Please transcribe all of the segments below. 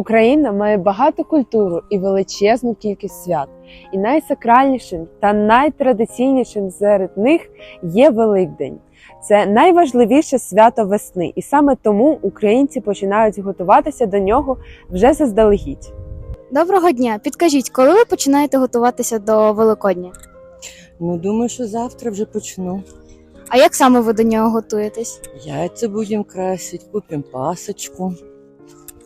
Україна має багату культуру і величезну кількість свят. І найсакральнішим та найтрадиційнішим серед них є Великдень. Це найважливіше свято весни, і саме тому українці починають готуватися до нього вже заздалегідь. Доброго дня. Підкажіть, коли ви починаєте готуватися до Великодня? Ну, думаю, що завтра вже почну. А як саме ви до нього готуєтесь? Яйця будемо красити, купимо пасочку.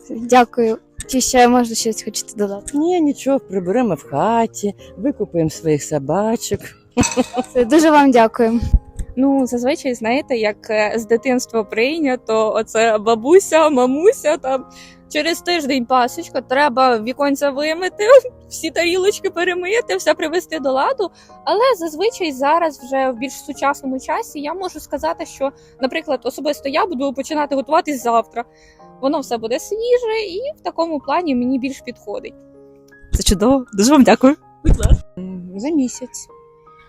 Дякую. Чи ще можна щось хочете додати? Ні, нічого, приберемо в хаті, викупимо своїх собачок. Все, Дуже вам дякую. Ну, зазвичай, знаєте, як е, з дитинства прийнято, оце бабуся, мамуся там. Через тиждень пасочка, треба віконця вимити, всі тарілочки перемити, все привести до ладу. Але зазвичай зараз, вже в більш сучасному часі, я можу сказати, що, наприклад, особисто я буду починати готуватись завтра. Воно все буде свіже, і в такому плані мені більш підходить. Це чудово. Дуже вам дякую. Будь ласка. За місяць.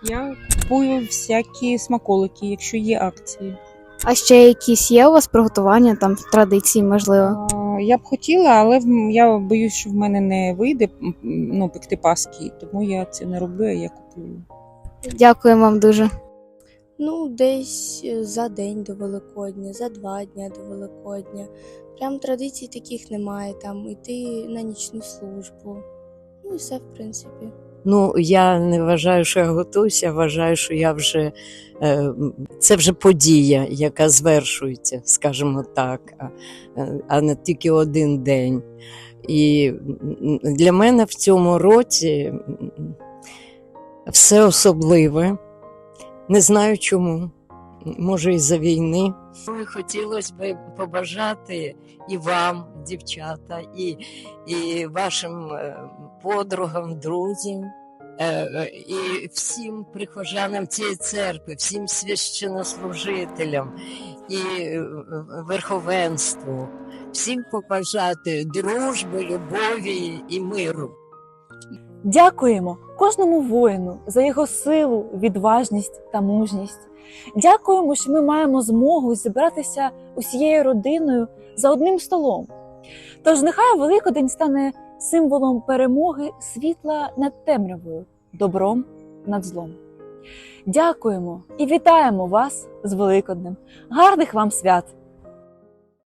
Я купую всякі смаколики, якщо є акції. А ще якісь є у вас приготування, там традиції, можливо? А, Я б хотіла, але в- я боюсь, що в мене не вийде м, ну, пекти паски, тому я це не роблю, а я куплю. Дякую вам дуже. Ну, десь е, за день до Великодня, за два дня до Великодня. Прям традицій таких немає, там йти на нічну службу. Ну і все, в принципі. Ну, я не вважаю, що я готуюся, вважаю, що я вже е, це вже подія, яка звершується, скажімо так, а, е, не тільки один день. І для мене в цьому році все особливе. Не знаю чому. Може, із-за війни. Хотілося б побажати і вам, дівчата, і, і вашим е, подругам, друзям, е, е, і всім прихожанам цієї церкви, всім священнослужителям і верховенству, всім побажати дружби, любові і миру. Дякуємо кожному воїну за його силу, відважність та мужність. Дякуємо, що ми маємо змогу зібратися усією родиною за одним столом. Тож нехай Великодень стане символом перемоги світла над темрявою, добром над злом. Дякуємо і вітаємо вас з Великоднем. Гарних вам свят!